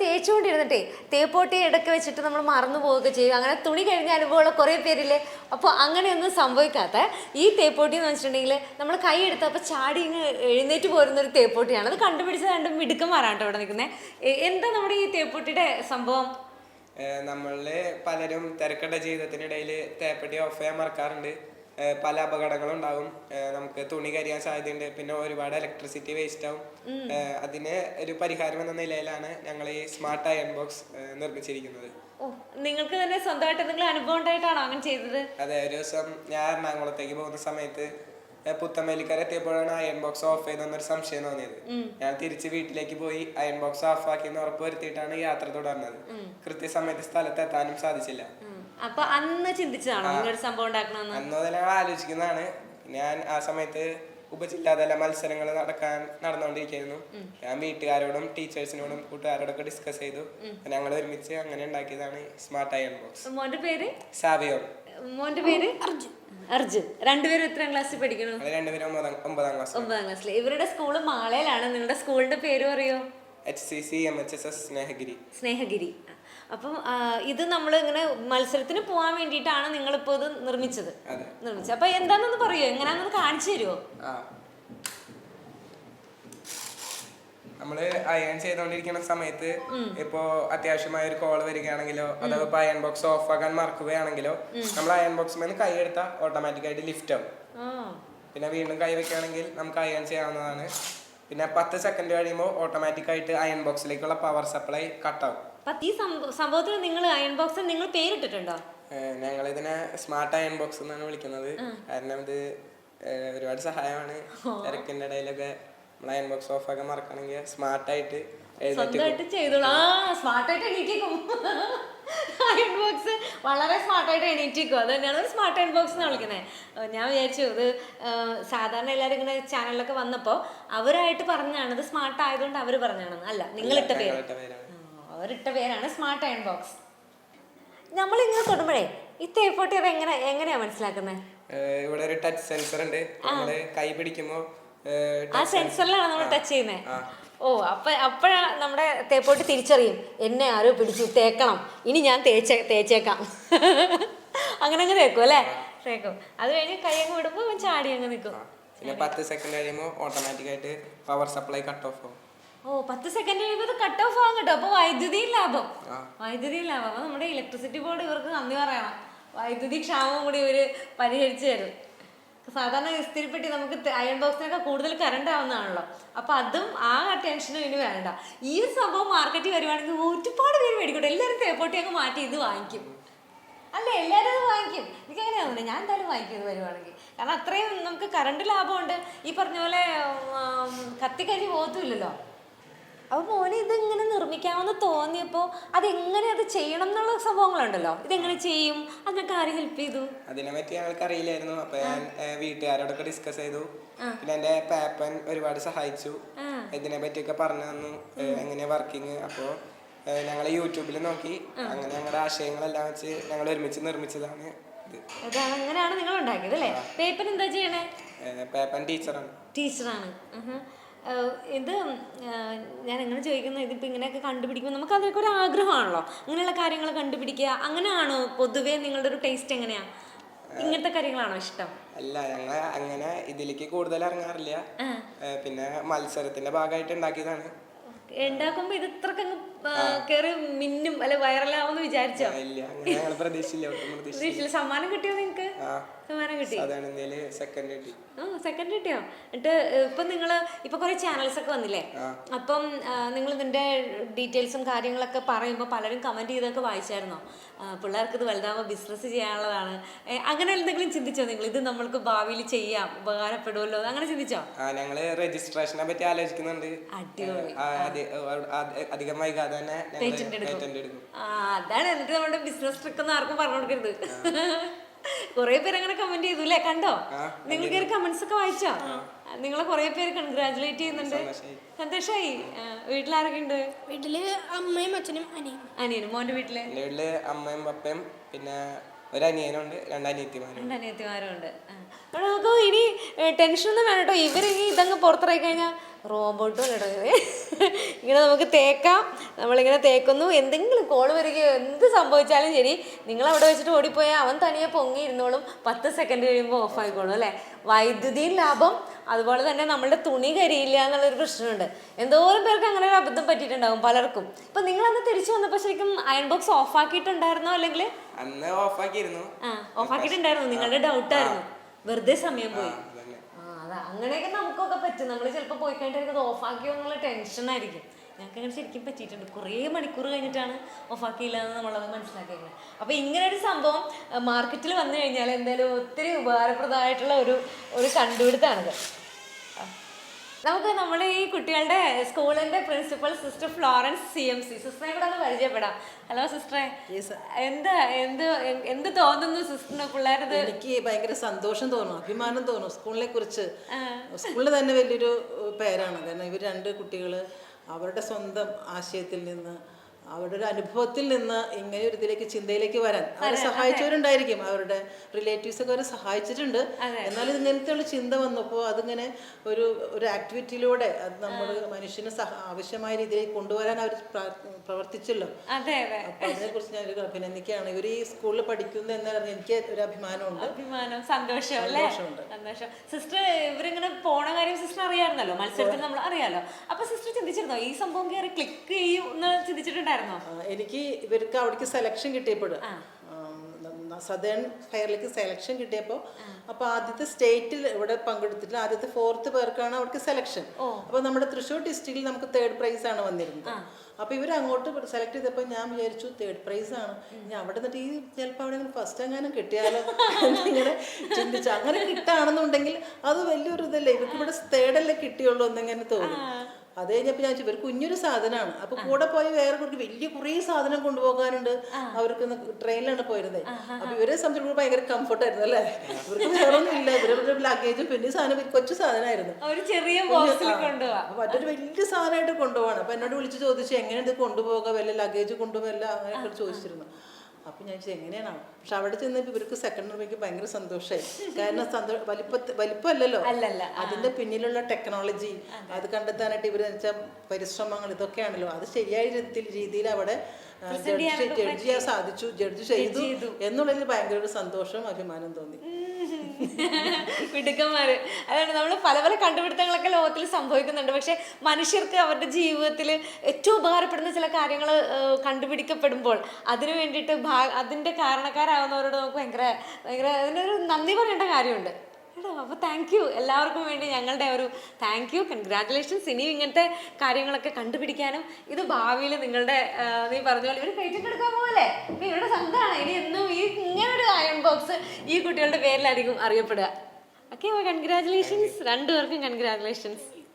തേച്ചുകൊണ്ടിരുന്നിട്ടേ തേപ്പോട്ടി ഇടയ്ക്ക് വെച്ചിട്ട് നമ്മൾ മറന്നു പോവുകയൊക്കെ ചെയ്യും. അങ്ങനെ തുണി കഴിഞ്ഞ അനുഭവമുള്ള കുറേ പേരില്ലേ? അപ്പോൾ അങ്ങനെയൊന്നും സംഭവിക്കാത്ത ഈ തേപ്പോട്ടി എന്ന് വെച്ചിട്ടുണ്ടെങ്കിൽ നമ്മൾ കൈ എടുത്തപ്പോൾ ചാടി ഇങ്ങ് എഴുന്നേറ്റ് പോരുന്ന ഒരു തേപ്പോട്ടിയാണ്. അത് കണ്ടുപിടിച്ച് രണ്ടും മിടുക്കന്മാരാണ് ഇവിടെ നിൽക്കുന്നത് എന്താ നമ്മുടെ ഈ തേപ്പോട്ടിയുടെ സംഭവം? ഏഹ് നമ്മളിൽ പലരും തിരക്കട്ട ജീവിതത്തിനിടയിൽ തേപ്പട്ടി ഓഫ് ചെയ്യാൻ മറക്കാറുണ്ട്. പല അപകടങ്ങളും ഉണ്ടാകും. നമുക്ക് തുണി കരിയാൻ സാധ്യതയുണ്ട്. പിന്നെ ഒരുപാട് ഇലക്ട്രിസിറ്റി വേസ്റ്റ് ആവും. അതിന് ഒരു പരിഹാരം എന്ന നിലയിലാണ് ഞങ്ങൾ ഈ സ്മാർട്ട് അയൺ ബോക്സ് നിർമ്മിച്ചിരിക്കുന്നത്. നിങ്ങൾക്ക് തന്നെ സ്വന്തമായിട്ട് എന്തെങ്കിലും അനുഭവം ഉണ്ടായിട്ടാണോ അങ്ങനെ ചെയ്തത്? അതെ ഒരു ദിവസം ഞാൻ എറണാകുളത്തേക്ക് പോകുന്ന സമയത്ത് പുത്തമേലിക്കര എത്തിയപ്പോഴാണ് അയൺ ബോക്സ് ഓഫ് ചെയ്തെന്നൊരു സംശയം തോന്നിയത്. ഞാൻ തിരിച്ച് വീട്ടിലേക്ക് പോയി അയൺ ബോക്സ് ഓഫ് ആക്കിയെന്ന് ഉറപ്പ് വരുത്തിയിട്ടാണ് യാത്ര തുടർന്നത്. കൃത്യസമയത്ത് സ്ഥലത്ത് എത്താനും സാധിച്ചില്ല. അപ്പൊ അന്ന് ചിന്തിച്ചതാണോ സംഭവം ഉണ്ടാക്കണമെന്ന് അന്ന് മുതൽ ഞങ്ങൾ ആലോചിക്കുന്നതാണ്. ഞാൻ ആ സമയത്ത് ഉപജില്ലാതല മത്സരങ്ങൾ നടക്കാൻ നടന്നുകൊണ്ടിരിക്കുന്നു. ഞാൻ വീട്ടുകാരോടും ടീച്ചേഴ്സിനോടും കൂട്ടുകാരോടൊക്കെ ഡിസ്കസ് ചെയ്തു. ഞങ്ങൾ ഒരുമിച്ച് അങ്ങനെ ഉണ്ടാക്കിയതാണ് സ്മാർട്ട് അയൺ ബോക്സ് മോന്റെ പേര്? സാവിയോ മോന്റെ പേര്? അർജുൻ. അർജുൻ രണ്ടുപേരും എത്രാം ക്ലാസ്സിൽ പഠിക്കണു? രണ്ടുപേരും ഒമ്പതാം ക്ലാസ് ഒമ്പതാം ക്ലാസ്സിൽ ഇവരുടെ സ്കൂൾ മാളയിലാണ് നിങ്ങളുടെ സ്കൂളിന്റെ പേര് പറയോ? H C C M H S S Snehagiri. Snehagiri. അപ്പം ഇത് നമ്മൾ ഇങ്ങനെ മത്സരത്തിന് പോകാൻ വേണ്ടിയിട്ടാണ് നിങ്ങളിപ്പോൾ ഇത് നിർമ്മിച്ചത്. നിർമ്മിച്ചത്. അപ്പൊ എന്താണെന്ന് പറയോ? എങ്ങനെയാണെന്ന് കാണിച്ചു തരുമോ ആ നമ്മൾ അയൺ ചെയ്തോണ്ടിരിക്കുന്ന സമയത്ത് ഇപ്പോ അത്യാവശ്യമായ ഒരു കോൾ വരികയാണെങ്കിലോ അഥവാ ഇപ്പൊ അയൺ ബോക്സ് ഓഫ് ആക്കാൻ മറക്കുകയാണെങ്കിലോ നമ്മൾ അയൺ ബോക്സ് കൈ എടുത്താൽ ഓട്ടോമാറ്റിക് ആയിട്ട് ലിഫ്റ്റ് ആവും. പിന്നെ വീണ്ടും കൈ വെക്കുകയാണെങ്കിൽ നമുക്ക് അയൺ ചെയ്യാവുന്നതാണ്. പിന്നെ പത്ത് സെക്കൻഡ് കഴിയുമ്പോൾ ഓട്ടോമാറ്റിക് ആയിട്ട് അയൺ ബോക്സിലേക്കുള്ള പവർ സപ്ലൈ കട്ടാവും ആവും. ഈ സംഭ- സംഭവത്തിന് നിങ്ങൾ അയൺ ബോക്സ് നിങ്ങൾ പേരിട്ടിട്ടുണ്ടോ? ഞങ്ങൾ ഇതിനെ സ്മാർട്ട് അയൺ ബോക്സ് എന്നാണ് വിളിക്കുന്നത്. കാരണം ഇത് ഒരുപാട് സഹായമാണ്. തിരക്കിന്റെ ഇടയിലൊക്കെ നമ്മൾ അയൺ ബോക്സ് ഓഫ് ആക്കാൻ മറക്കണമെങ്കിൽ സ്മാർട്ടായിട്ട് എഴുന്നേറ്റ് സ്വന്തമായിട്ട് ചെയ്തോളൂ. ആ സ്മാർട്ടായിട്ട് എണീറ്റിക്കും അയൺ ബോക്സ് വളരെ സ്മാർട്ടായിട്ട് എണീറ്റിക്കും അത് തന്നെയാണ് ഒരു സ്മാർട്ട് അയൺ ബോക്സ് എന്ന് വിളിക്കുന്നത് ഞാൻ വിചാരിച്ചു ഇത് സാധാരണ എല്ലാവരും ഇങ്ങനെ ചാനലിലൊക്കെ വന്നപ്പോൾ അവരായിട്ട് പറഞ്ഞാണ് ഇത് സ്മാർട്ട് ആയതുകൊണ്ട് അവർ പറഞ്ഞാണെന്ന്. അല്ല നിങ്ങളിട്ട പേര്. അവരിട്ട പേരാണ് സ്മാർട്ട് അയൺ ബോക്സ് നമ്മളിങ്ങനെ തൊടുമ്പോഴേ ഈ തേപ്പൊട്ടി അത് എങ്ങനെ എങ്ങനെയാ മനസ്സിലാക്കുന്നത് ഇവിടെ ഒരു ടച്ച് സെൻസർ ഉണ്ട്. നമ്മൾ കൈ പിടിക്കുമ്പോൾ ആ സെൻസറിലാണ് നമ്മൾ ടച്ച് ചെയ്യുന്നത് ഓ അപ്പൊ അപ്പോഴാണ് നമ്മുടെ തേപ്പോട്ട് തിരിച്ചറിയും. എന്നെ ആരോ പിടിച്ചു തേക്കണം. ഇനി ഞാൻ തേച്ച തേച്ചേക്കാം. അങ്ങനെ അങ്ങ് തേക്കും അല്ലേ? തേക്കും. അത് കഴിഞ്ഞ് കൈ അങ്ങ് വിടുമ്പോൾ അവൻ ചാടി അങ്ങ് നിൽക്കും പിന്നെ പത്ത് സെക്കൻഡ് കഴിയുമ്പോൾ ഓട്ടോമാറ്റിക് ആയിട്ട് പവർ സപ്ലൈ കട്ട് ഓഫ് ആവും. ഓ പത്ത് സെക്കൻഡ് കഴിയുമ്പോൾ കട്ട് ഓഫ് ആകും കേട്ടോ. അപ്പൊ വൈദ്യുതി ലാഭം. വൈദ്യുതി ലാഭം. അപ്പൊ നമ്മുടെ ഇലക്ട്രിസിറ്റി ബോർഡ് ഇവർക്ക് നന്ദി പറയണം. വൈദ്യുതി ക്ഷാമം കൂടി ഇവർ പരിഹരിച്ചു തരും. സാധാരണ ഇസ്തിരിപ്പെട്ടി നമുക്ക് അയൺ ബോക്സിനൊക്കെ കൂടുതൽ കറണ്ട് ആവുന്നതാണല്ലോ. അപ്പൊ അതും ആ ടെൻഷനും ഇനി വേണ്ട. ഈ സംഭവം മാർക്കറ്റിൽ വരുവാണെങ്കിൽ ഒരുപാട് പേര് മേടിക്കട്ടെ. എല്ലാവരും തേപ്പൊട്ടി അങ്ങ് മാറ്റി ഇത് വാങ്ങിക്കും. അല്ല? എല്ലാവരും അത് വാങ്ങിക്കും. എനിക്ക് അങ്ങനെ തോന്നുന്നു. ഞാൻ എന്തായാലും വാങ്ങിക്കും ഇത് വരുവാണെങ്കിൽ. കാരണം അത്രയും നമുക്ക് കറണ്ട് ലാഭമുണ്ട്. ഈ പറഞ്ഞ പോലെ കത്തിക്കരി പോകത്തുമില്ലല്ലോ. അപ്പോൾ മോനെ ഇതിങ്ങനെ നിർമ്മിക്കാമെന്ന് തോന്നിയപ്പോൾ അതെങ്ങനെ അത് ചെയ്യണം എന്നുള്ള സംഭവങ്ങളുണ്ടല്ലോ? ഇതെങ്ങനെ ചെയ്യും? അതിനൊക്കെ ആര് ഹെൽപ്പ് ചെയ്തു? അതിനെ പറ്റി ഞങ്ങൾക്ക് അറിയില്ലായിരുന്നു അപ്പൊ ഞാൻ വീട്ടുകാരോടൊക്കെ ഡിസ്കസ് ചെയ്തു. പിന്നെ എന്റെ പേപ്പൻ ഒരുപാട് സഹായിച്ചു. ഇതിനെ പറ്റിയൊക്കെ പറഞ്ഞു തന്നു. ഏഹ്, എങ്ങനെയാ വർക്കിംഗ് അപ്പോ ഞങ്ങൾ യൂട്യൂബിൽ നോക്കി. അങ്ങനെ ഞങ്ങളുടെ ആശയങ്ങളെല്ലാം വെച്ച് ഞങ്ങൾ ഒരുമിച്ച് നിർമ്മിച്ചതാണ് ഇത്. അങ്ങനെയാണ് നിങ്ങൾ ഉണ്ടാക്കിയത് അല്ലേ പേപ്പർ എന്താ ചെയ്യണേ? പേപ്പൻ ടീച്ചറാണ്. ടീച്ചറാണ്. ഇത് ഞാൻ എങ്ങനെ ചോദിക്കുന്നു? ഇതിപ്പോൾ ഇങ്ങനെയൊക്കെ കണ്ടുപിടിക്കുമ്പോൾ നമുക്ക് അതിലൊക്കെ ഒരു ആഗ്രഹമാണല്ലോ. അങ്ങനെയുള്ള കാര്യങ്ങൾ കണ്ടുപിടിക്കുക. അങ്ങനെയാണോ? പൊതുവേ നിങ്ങളുടെ ഒരു ടേസ്റ്റ് എങ്ങനെയാ? ഇങ്ങനത്തെ കാര്യങ്ങളാണോ ഇഷ്ടം? അല്ല ഞങ്ങൾ അങ്ങനെ ഇതിലേക്ക് കൂടുതൽ ഇറങ്ങാറില്ല. പിന്നെ മത്സരത്തിന്റെ ഭാഗമായിട്ട് ഉണ്ടാക്കിയതാണ്. ഉണ്ടാക്കുമ്പോ ഇത് ഇത്രക്കങ്ങ് കയറി മിന്നും അല്ലെ വൈറലാവുമെന്ന് വിചാരിച്ചോ? ഇല്ല പ്രതീക്ഷിച്ചില്ല. സമ്മാനം കിട്ടിയോ നിങ്ങക്ക് സമ്മാനം കിട്ടി? സെക്കൻഡ് കിട്ടി. ആ സെക്കൻഡ് കിട്ടിയോ? എന്നിട്ട് ഇപ്പൊ നിങ്ങൾ ഇപ്പൊ കുറേ ചാനൽസ് ഒക്കെ വന്നില്ലേ? അപ്പം നിങ്ങൾ ഇതിന്റെ ഡീറ്റെയിൽസും കാര്യങ്ങളൊക്കെ പറയുമ്പോൾ പലരും കമന്റ് ചെയ്തൊക്കെ വായിച്ചായിരുന്നോ? പിള്ളേർക്ക് ഇത് വലുതാവുമ്പോൾ ബിസിനസ് ചെയ്യാനുള്ളതാണ്. അങ്ങനെ എന്തെങ്കിലും ചിന്തിച്ചോ നിങ്ങൾ? ഇത് നമ്മൾക്ക് ഭാവിയിൽ ചെയ്യാം ഉപകാരപ്പെടുമല്ലോ അങ്ങനെ ചിന്തിച്ചോ? ഞങ്ങൾ രജിസ്ട്രേഷനെ പറ്റി ആലോചിക്കുന്നുണ്ട്. അധികം വൈകാതെ തന്നെ അതാണ്. എന്നിട്ട് നമ്മുടെ ബിസിനസ് ട്രിക്ക് ഒന്നും ആർക്കും പറഞ്ഞു കൊടുക്കരുത് കുറെ പേര് അങ്ങനെ കമന്റ് ചെയ്തു അല്ലേ കണ്ടോ നിങ്ങൾ കയറി കമന്റ്സ് ഒക്കെ വായിച്ചോ? നിങ്ങളെ കുറെ പേര് കൺഗ്രാചുലേറ്റ് ചെയ്യുന്നുണ്ട്. സന്തോഷായി. വീട്ടിൽ ആരൊക്കെ വീട്ടിലാരൊക്കെ ഉണ്ട്? വീട്ടിൽ അമ്മയും അച്ഛനും അനിയനും. അനിയനും. മോന്റെ വീട്ടിൽ? വീട്ടിൽ അമ്മയും പപ്പയും പിന്നെ ഒരു അനിയനുണ്ട് രണ്ട് അനിയത്തിമാരും രണ്ട് ഉണ്ട് അപ്പോൾ ഇനി ടെൻഷൻ ഒന്നും വേണം കേട്ടോ ഇതങ്ങ് പുറത്തിറങ്ങി കഴിഞ്ഞാൽ റോബോട്ടും ഇങ്ങനെ നമുക്ക് തേക്കാം. നമ്മളിങ്ങനെ തേക്കുന്നു. എന്തെങ്കിലും കോൾ വരികയോ എന്ത് സംഭവിച്ചാലും ശരി നിങ്ങൾ അവിടെ വെച്ചിട്ട് ഓടിപ്പോയാൽ അവൻ തനിയെ പൊങ്ങി ഇരുന്നോളും. പത്ത് സെക്കൻഡ് കഴിയുമ്പോൾ ഓഫ് ആയിക്കോളും അല്ലേ? വൈദ്യുതിയും ലാഭം അതുപോലെ തന്നെ നമ്മളുടെ തുണി കരിയില്ല എന്നുള്ളൊരു പ്രശ്നമുണ്ട്. എന്തോരം പേർക്ക് അങ്ങനെ ഒരു അബദ്ധം പറ്റിയിട്ടുണ്ടാകും പലർക്കും. ഇപ്പൊ നിങ്ങൾ അന്ന് തിരിച്ചു വന്നപ്പോൾ ശരിക്കും അയൺ ബോക്സ് ഓഫ് ആക്കിയിട്ടുണ്ടായിരുന്നോ അല്ലെങ്കിൽ അന്ന് ഓഫാക്കിയിരുന്നു. ഓഫാക്കിട്ടുണ്ടായിരുന്നു നിങ്ങളുടെ ഡൗട്ട് ആയിരുന്നു. വെറുതെ സമയം പോയി. അങ്ങനെയൊക്കെ നമുക്കൊക്കെ പറ്റും. നമ്മൾ ചിലപ്പോൾ പോയി കഴിഞ്ഞിട്ട് ഓഫാക്കിയോ എന്നുള്ള ടെൻഷൻ ആയിരിക്കും. ഞങ്ങൾക്ക് അങ്ങനെ ശരിക്കും പറ്റിയിട്ടുണ്ട്. കുറേ മണിക്കൂർ കഴിഞ്ഞിട്ടാണ് ഓഫാക്കിയില്ല എന്ന് നമ്മളത് മനസ്സിലാക്കിയത് അപ്പോൾ ഇങ്ങനെ ഒരു സംഭവം മാർക്കറ്റിൽ വന്നു കഴിഞ്ഞാൽ എന്തായാലും ഒത്തിരി ഉപകാരപ്രദമായിട്ടുള്ള ഒരു ഒരു കണ്ടുപിടുത്തമാണിത് നമുക്ക് നമ്മുടെ ഈ കുട്ടികളുടെ സ്കൂളിന്റെ principal sister Florence C M C. സിസ്റ്ററെ കൂടെ ഒന്ന് പരിചയപ്പെടാം. ഹലോ സിസ്റ്ററെ. എന്താ എന്ത് എന്ത് തോന്നുന്നു സിസ്റ്ററിന് പിള്ളേരത്? എനിക്ക് ഭയങ്കര സന്തോഷം തോന്നും അഭിമാനം തോന്നും സ്കൂളിനെ കുറിച്ച്. സ്കൂളിൽ തന്നെ വലിയൊരു പേരാണ്. കാരണം ഇവർ രണ്ട് കുട്ടികൾ അവരുടെ സ്വന്തം ആശയത്തിൽ നിന്ന് അവരുടെ ഒരു അനുഭവത്തിൽ നിന്ന് ഇങ്ങനെ ഒരു ഇതിലേക്ക് ചിന്തയിലേക്ക് വരാൻ. അവരെ സഹായിച്ചവരുണ്ടായിരിക്കും. അവരുടെ റിലേറ്റീവ്സ് ഒക്കെ അവരെ സഹായിച്ചിട്ടുണ്ട്. എന്നാലും ഇങ്ങനത്തെ ഉള്ള ചിന്ത വന്നപ്പോൾ അതിങ്ങനെ ഒരു ഒരു ആക്ടിവിറ്റിയിലൂടെ അത് നമ്മൾ മനുഷ്യന് ആവശ്യമായ രീതിയിലേക്ക് കൊണ്ടുവരാൻ അവർ പ്രവർത്തിച്ചല്ലോ. അപ്പൊ അതിനെ കുറിച്ച് ഞാൻ അഭിനന്ദിക്കുകയാണ്. ഇവർ ഈ സ്കൂളിൽ പഠിക്കുന്നു എന്നറിഞ്ഞ എനിക്ക് ഒരു അഭിമാനമുണ്ട്. അഭിമാനം സന്തോഷം അല്ലേ? സന്തോഷം. സിസ്റ്റർ ഇവരിങ്ങനെ പോണ കാര്യം സിസ്റ്റർ അറിയാമായിരുന്നല്ലോ മത്സരത്തിൽ നമ്മൾ അറിയാലോ. അപ്പൊ സിസ്റ്റർ ചിന്തിച്ചിരുന്നോ? ഈ സംഭവം കയറി ക്ലിക്ക് ചെയ്യും എന്ന് ചിന്തിച്ചിട്ടുണ്ടായിരുന്നോ? ആ, എനിക്ക് ഇവർക്ക് അവിടേക്ക് സെലക്ഷൻ കിട്ടിയപ്പോൾ സദേൺ ഫയറിലേക്ക് സെലക്ഷൻ കിട്ടിയപ്പോൾ അപ്പോൾ ആദ്യത്തെ സ്റ്റേറ്റിൽ ഇവിടെ പങ്കെടുത്തിട്ട് ആദ്യത്തെ ഫോർത്ത് പേർക്കാണ് അവർക്ക് സെലക്ഷൻ അപ്പോൾ നമ്മുടെ തൃശ്ശൂർ ഡിസ്ട്രിക്റ്റിൽ നമുക്ക് തേർഡ് പ്രൈസ് ആണ് വന്നിരുന്നത്. അപ്പോൾ ഇവർ അങ്ങോട്ട് സെലക്ട് ചെയ്തപ്പോൾ ഞാൻ വിചാരിച്ചു തേർഡ് പ്രൈസ് ആണ്. ഞാൻ അവിടെ നിന്നിട്ട് ഈ ചിലപ്പോൾ അവിടെ ഫസ്റ്റ് എങ്ങാനും കിട്ടിയാലോ എന്നിങ്ങനെ ചിന്തിച്ചു. അങ്ങനെ കിട്ടുകയാണെന്നുണ്ടെങ്കിൽ അത് വലിയൊരു ഇതല്ലേ ഇവർക്ക് ഇവിടെ തേർഡല്ലേ കിട്ടിയുള്ളൂ എന്നിങ്ങനെ തോന്നി. അത് കഴിഞ്ഞപ്പോൾ ഞാൻ ഇവർ കുഞ്ഞൊരു സാധനമാണ് അപ്പൊ കൂടെ പോയി വേറെ കുറച്ച് വലിയ കുറേ സാധനം കൊണ്ടുപോകാനുണ്ട്. അവർക്ക് ട്രെയിനിലാണ് പോയിരുന്നത് അപ്പൊ ഇവരെ സംബന്ധിച്ച് ഭയങ്കര കംഫർട്ട് ആയിരുന്നു അല്ലേ? ഇവർക്ക് വേറെ ഒന്നും ഇല്ല ഇവരുടെ ലഗേജും പിന്നെ സാധനം കൊച്ചു സാധനമായിരുന്നു മറ്റൊരു വലിയ സാധനമായിട്ട് കൊണ്ടുപോകണം അപ്പൊ എന്നോട് വിളിച്ച് ചോദിച്ചു എങ്ങനെ ഇത് കൊണ്ടുപോകാം? വല്ല ലഗേജ് കൊണ്ടുപോകല്ല അങ്ങനെ ചോദിച്ചിരുന്നു. അപ്പൊ ഞാൻ ചോദിച്ചു എങ്ങനെയാണ് പക്ഷെ അവിടെ ചെന്നപ്പോൾ ഇവർക്ക് സെക്കൻഡ് റൂമിക്ക് ഭയങ്കര സന്തോഷമായി കാരണം സന്തോഷം വലിപ്പ വലിപ്പമല്ലല്ലോ? അല്ലല്ല, അതിന്റെ പിന്നിലുള്ള ടെക്നോളജി അത്. കണ്ടെത്താനായിട്ട് ഇവർ വെച്ചാൽ പരിശ്രമങ്ങൾ ഇതൊക്കെയാണല്ലോ. അത് ശരിയായ രീതിയിൽ രീതിയിൽ അവിടെ ജഡ്ജ് ജഡ്ജ് ചെയ്യാൻ സാധിച്ചു ജഡ്ജ് ചെയ്തു എന്നുള്ളതിൽ ഭയങ്കര ഒരു സന്തോഷവും അഭിമാനം തോന്നി. മിടുക്കന്മാര്. അതാണ് നമ്മൾ പല പല കണ്ടുപിടുത്തങ്ങളൊക്കെ ലോകത്തിൽ സംഭവിക്കുന്നുണ്ട്. പക്ഷെ മനുഷ്യർക്ക് അവരുടെ ജീവിതത്തിൽ ഏറ്റവും ഉപകാരപ്പെടുന്ന ചില കാര്യങ്ങൾ കണ്ടുപിടിക്കപ്പെടുമ്പോൾ അതിനു വേണ്ടിയിട്ട് അതിന്റെ കാരണക്കാരാകുന്നവരോട് നമുക്ക് ഭയങ്കര ഭയങ്കര അതിനൊരു നന്ദി പറയേണ്ട കാര്യമുണ്ട്. അപ്പോൾ താങ്ക് യു എല്ലാവർക്കും വേണ്ടി ഞങ്ങളുടെ ഒരു താങ്ക് യു കൺഗ്രാറ്റുലേഷൻസ് ഇനിയും ഇങ്ങനത്തെ കാര്യങ്ങളൊക്കെ കണ്ടുപിടിക്കാനും ഇത് ഭാവിയിൽ നിങ്ങളുടെ നീ പറഞ്ഞ പോലെ ഇവർ പേറ്റന്റ് എടുക്കാൻ ഇപ്പൊ ഇവരുടെ സ്വന്തമാണ് ഇനി എന്നും ഈ ഇങ്ങനൊരു അയൺ ബോക്സ് ഈ കുട്ടികളുടെ പേരിലായിരിക്കും അറിയപ്പെടുക. ഓക്കെ കൺഗ്രാറ്റുലേഷൻസ് രണ്ടുപേർക്കും കൺഗ്രാറ്റുലേഷൻസ്